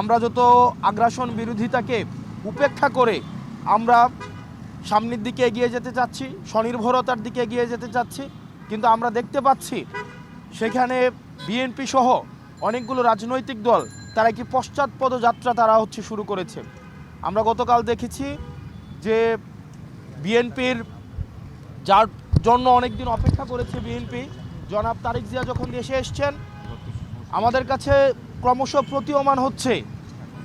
আমরা যত আগ্রাসন বিরোধিতাকে উপেক্ষা করে আমরা সামনের দিকে এগিয়ে যেতে চাচ্ছি, স্বনির্ভরতার দিকে এগিয়ে যেতে চাচ্ছি, কিন্তু আমরা দেখতে পাচ্ছি সেখানে বিএনপি সহ অনেকগুলো রাজনৈতিক দল, তারা কি পশ্চাৎপদ যাত্রা তারা হচ্ছে শুরু করেছে। আমরা গতকাল দেখেছি যে বিএনপির যার জন্য অনেকদিন অপেক্ষা করেছে বিএনপি জনাব তারেক জিয়া যখন দেশে এসছেন, আমাদের কাছে ক্রমশ প্রতীয়মান হচ্ছে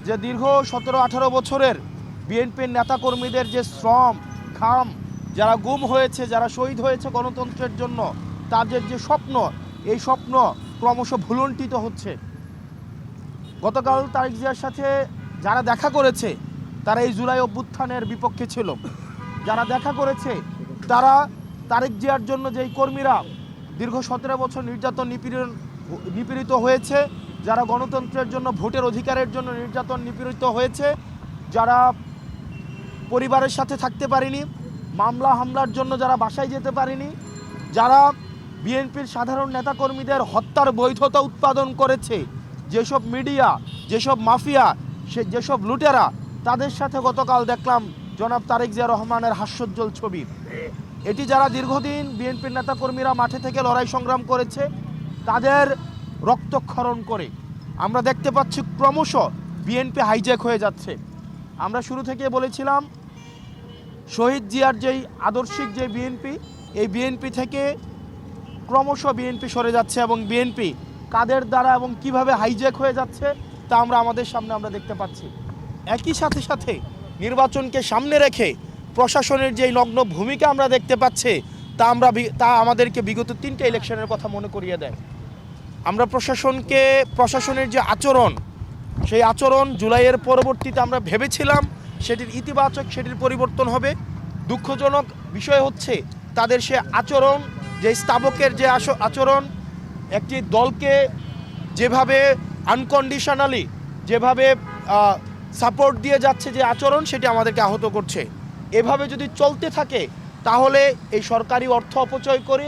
যে দীর্ঘ সতেরো আঠারো বছরের বিএনপির নেতাকর্মীদের যে শ্রম খাম যারা গুম হয়েছে, যারা শহীদ হয়েছে গণতন্ত্রের জন্য, তাদের যে স্বপ্ন, এই স্বপ্ন ক্রমশ ভুলুণ্ঠিত হচ্ছে। গতকাল তারেক জিয়ার সাথে যারা দেখা করেছে, তারা এই জুলাই অভ্যুত্থানের বিপক্ষে ছিল। যারা দেখা করেছে, তারা তারেক জিয়ার জন্য যেই কর্মীরা দীর্ঘ সতেরো বছর নির্যাতন নিপীড়ন নিপীড়িত হয়েছে, যারা গণতন্ত্রের জন্য, ভোটের অধিকারের জন্য নির্যাতন নিপীড়িত হয়েছে, যারা পরিবারের সাথে থাকতে পারেনি, মামলা, হামলার জন্য যারা বাসায় যেতে পারেনি, যারা বিএনপির সাধারণ নেতাকর্মীদের হত্যার বৈধতা উৎপাদন করেছে, যেসব মিডিয়া, যেসব মাফিয়া, সে, যেসব লুটেরা, তাদের সাথে গতকাল দেখলাম জনাব তারেক জিয়া রহমানের হাস্যোজ্জ্বল ছবি। এটি যারা দীর্ঘদিন বিএনপির নেতাকর্মীরা মাঠে থেকে লড়াই সংগ্রাম করেছে তাদের রক্তক্ষরণ করে। আমরা দেখতে পাচ্ছি ক্রমশ বিএনপি হাইজ্যাক হয়ে যাচ্ছে। আমরা শুরু থেকে বলেছিলাম, শহীদ জিয়ার যেই আদর্শিক যে বিএনপি এই বিএনপি থেকে ক্রমশ বিএনপি সরে যাচ্ছে এবং বিএনপি কাদের দ্বারা এবং কীভাবে হাইজ্যাক হয়ে যাচ্ছে তা আমরা আমাদের সামনে আমরা দেখতে পাচ্ছি। একই সাথে সাথে নির্বাচনকে সামনে রেখে প্রশাসনের যে নগ্ন ভূমিকা আমরা দেখতে পাচ্ছি, তা আমরা তা আমাদেরকে বিগত তিনটে ইলেকশনের কথা মনে করিয়ে দেয়। আমরা প্রশাসনকে, প্রশাসনের যে আচরণ, সেই আচরণ জুলাইয়ের পরবর্তীতে আমরা ভেবেছিলাম সেটির ইতিবাচক, সেটির পরিবর্তন হবে। দুঃখজনক বিষয় হচ্ছে তাদের সে আচরণ, যে স্তাবকের যে আচরণ, একটি দলকে যেভাবে আনকন্ডিশনালি যেভাবে সাপোর্ট দিয়ে যাচ্ছে যে আচরণ, সেটি আমাদেরকে আহত করছে। এভাবে যদি চলতে থাকে, তাহলে এই সরকারি অর্থ অপচয় করে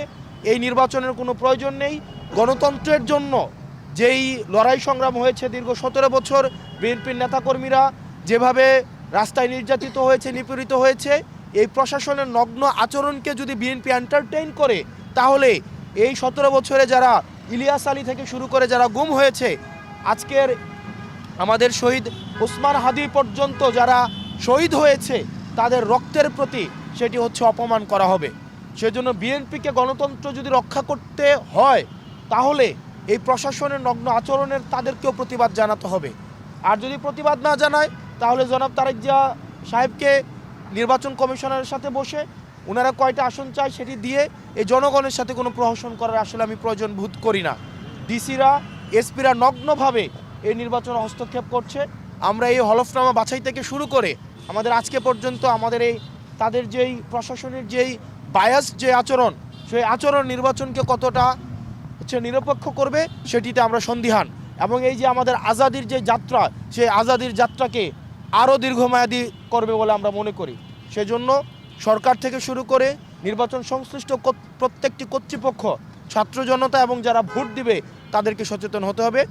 এই নির্বাচনের কোনো প্রয়োজন নেই। গণতন্ত্রের জন্য যেই লড়াই সংগ্রাম হয়েছে দীর্ঘ সতেরো বছর, বিএনপির নেতাকর্মীরা যেভাবে রাস্তায় নির্যাতিত হয়েছে, নিপীড়িত হয়েছে, এই প্রশাসনের নগ্ন আচরণকে যদি বিএনপি এন্টারটেইন করে, তাহলে এই সতেরো বছরে যারা ইলিয়াস আলী থেকে শুরু করে যারা গুম হয়েছে, আজকের আমাদের শহীদ ওসমান হাদি পর্যন্ত যারা শহীদ হয়েছে, তাদের রক্তের প্রতি সেটি হচ্ছে অপমান করা হবে। সেজন্য বিএনপিকে গণতন্ত্র যদি রক্ষা করতে হয় তাহলে এই প্রশাসনের নগ্ন আচরণের তাদেরকেও প্রতিবাদ জানাতে হবে। আর যদি প্রতিবাদ না জানায়, তাহলে জনাব তারেক জিয়া সাহেবকে নির্বাচন কমিশনারের সাথে বসে ওনারা কয়টা আসন চায় সেটি দিয়ে এই জনগণের সাথে কোনো প্রহসন করার আসলে আমি প্রয়োজন বোধ করি না। ডিসিরা, এসপিরা নগ্নভাবে এই নির্বাচনে হস্তক্ষেপ করছে। আমরা এই হলফনামা বাছাই থেকে শুরু করে আমাদের আজকে পর্যন্ত আমাদের এই তাদের যেই প্রশাসনের যেই বায়াস যে আচরণ, সেই আচরণ নির্বাচনকে কতটা হচ্ছে নিরপেক্ষ করবে, সেটিতে আমরা সন্দিহান। এবং এই যে আমাদের আজাদির যে যাত্রা, সেই আজাদির যাত্রাকে আরও দীর্ঘমেয়াদী করবে বলে আমরা মনে করি। সেজন্য সরকার থেকে শুরু করে নির্বাচন সংশ্লিষ্ট প্রত্যেকটি কর্তৃপক্ষ, ছাত্র জনতা এবং যারা ভোট দিবে, তাদেরকে সচেতন হতে হবে।